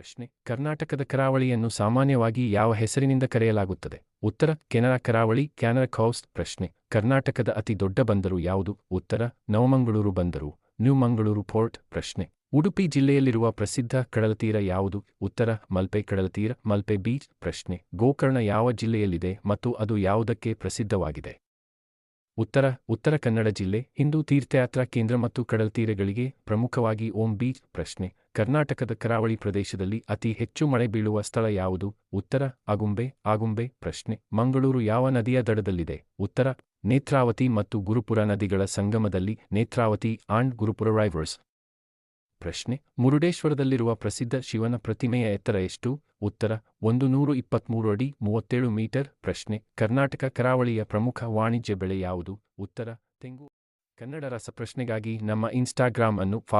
ಪ್ರಶ್ನೆ, ಕರ್ನಾಟಕದ ಕರಾವಳಿಯನ್ನು ಸಾಮಾನ್ಯವಾಗಿ ಯಾವ ಹೆಸರಿನಿಂದ ಕರೆಯಲಾಗುತ್ತದೆ? ಉತ್ತರ, ಕೆನರಾ ಕರಾವಳಿ ಕ್ಯಾನರಾ ಕೌಸ್ಟ್ ಪ್ರಶ್ನೆ, ಕರ್ನಾಟಕದ ಅತಿ ದೊಡ್ಡ ಬಂದರು ಯಾವುದು? ಉತ್ತರ, ನವಮಂಗಳೂರು ಬಂದರು ನ್ಯೂ ಮಂಗಳೂರು ಪೋರ್ಟ್ ಪ್ರಶ್ನೆ. ಉಡುಪಿ ಜಿಲ್ಲೆಯಲ್ಲಿರುವ ಪ್ರಸಿದ್ಧ ಕಡಲತೀರ ಯಾವುದು? ಉತ್ತರ, ಮಲ್ಪೆ ಕಡಲತೀರ, ಮಲ್ಪೆ ಬೀಚ್ ಪ್ರಶ್ನೆ. ಗೋಕರ್ಣ ಯಾವ ಜಿಲ್ಲೆಯಲ್ಲಿದೆ ಮತ್ತು ಅದು ಯಾವುದಕ್ಕೆ ಪ್ರಸಿದ್ಧವಾಗಿದೆ? ಉತ್ತರ ಉತ್ತರ ಕನ್ನಡ ಜಿಲ್ಲೆ, ಹಿಂದೂ ತೀರ್ಥಯಾತ್ರಾ ಕೇಂದ್ರ ಮತ್ತು ಕಡಲತೀರಗಳಿಗೆ ಪ್ರಮುಖವಾಗಿ ಓಂ ಬೀಚ್ ಪ್ರಶ್ನೆ. ಕರ್ನಾಟಕದ ಕರಾವಳಿ ಪ್ರದೇಶದಲ್ಲಿ ಅತಿ ಹೆಚ್ಚು ಮಳೆ ಬೀಳುವ ಸ್ಥಳ ಯಾವುದು? ಉತ್ತರ, ಆಗುಂಬೆ ಆಗುಂಬೆ ಪ್ರಶ್ನೆ. ಮಂಗಳೂರು ಯಾವ ನದಿಯ ದಡದಲ್ಲಿದೆ? ಉತ್ತರ, ನೇತ್ರಾವತಿ ಮತ್ತು ಗುರುಪುರ ನದಿಗಳ ಸಂಗಮದಲ್ಲಿ ನೇತ್ರಾವತಿ ಆಂಡ್ ಗುರುಪುರ ರೈವರ್ಸ್ ಪ್ರಶ್ನೆ, ಮುರುಡೇಶ್ವರದಲ್ಲಿರುವ ಪ್ರಸಿದ್ಧ ಶಿವನ ಪ್ರತಿಮೆಯ ಎತ್ತರ ಎಷ್ಟು? ಉತ್ತರ, ಒಂದು ನೂರು ಇಪ್ಪತ್ಮೂರು ಅಡಿ ಮೂವತ್ತೇಳು ಮೀಟರ್. ಪ್ರಶ್ನೆ, ಕರ್ನಾಟಕ ಕರಾವಳಿಯ ಪ್ರಮುಖ ವಾಣಿಜ್ಯ ಬೆಳೆ ಯಾವುದು? ಉತ್ತರ, ತೆಂಗು, ಕನ್ನಡ ರಸಪ್ರಶ್ನೆಗಾಗಿ ನಮ್ಮ ಇನ್ಸ್ಟಾಗ್ರಾಮ್ ಅನ್ನು ಫಾಲೋ